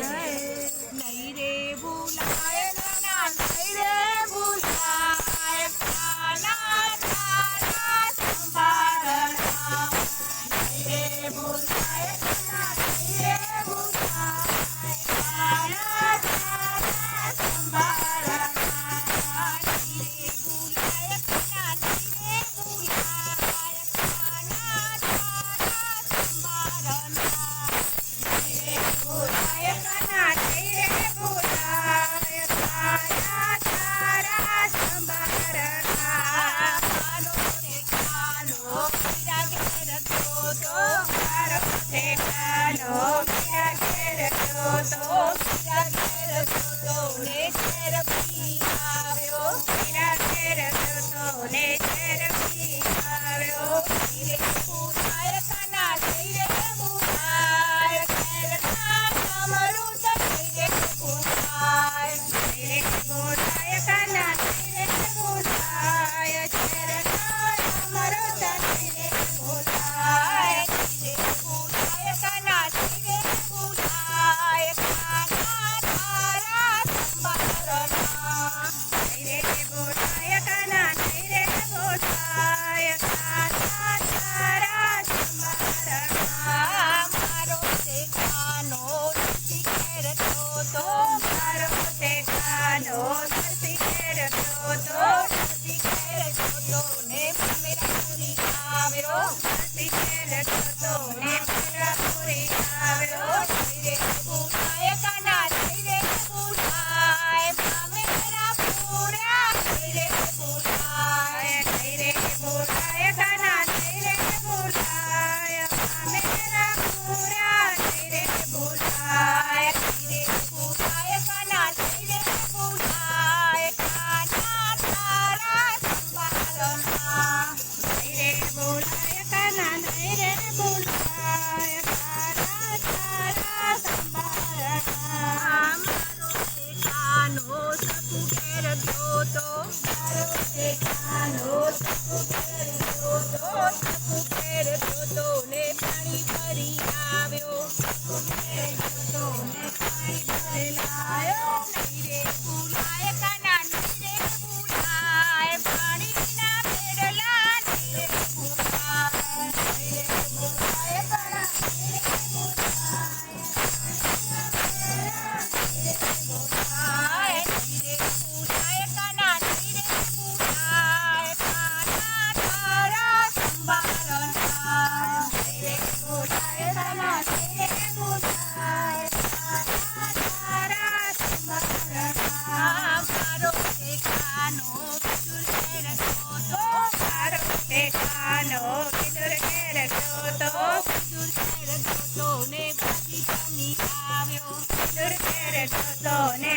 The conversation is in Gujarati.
નહીં રે ભૂલાય બેટાનો ક્યાં ઘેર ગયો તો ક્યાં ઘેર ગયો તો ને ઘેર નો ધરતી ખેડતો તો ભગવાનો કેસર ઘેર ગયો તો. કેસર ઘેર ગયો તો ને